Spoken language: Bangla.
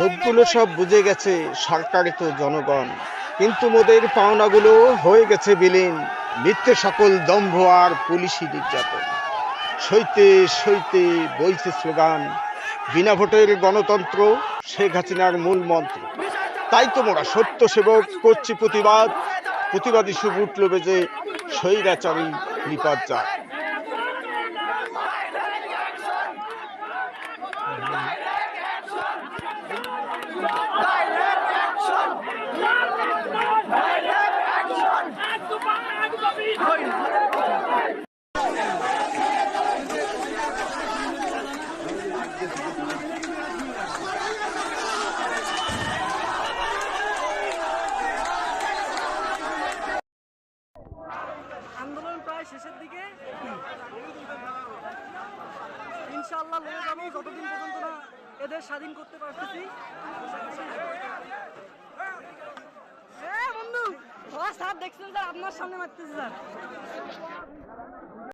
লোকগুলো সব বুঝে গেছে সরকারি তো জনগণ। কিন্তু মোদের পাওনাগুলো হয়ে গেছে বিলীন। নিত্য সকল দম্ভ আর পুলিশি নির্যাতন। সইতে সইতে বইছে স্লোগান, বিনা ভোটের গণতন্ত্র শেখ হাসিনার মূল মন্ত্র। তাই তো মোরা সত্য সেবক করছি প্রতিবাদ। প্রতিবাদী শুভ উঠল বেজে স্বৈরাচারী নিপাত যায়। আন্দোলন প্রায় শেষের দিকে। ইনশাল্লাহ লয়ে যাব, যতদিন পর্যন্ত না এদের স্বাধীন করতে পারতেছি। বন্ধু সবার সাপ দেখছেন স্যার আপনার সামনে মারতেছে, স্যার।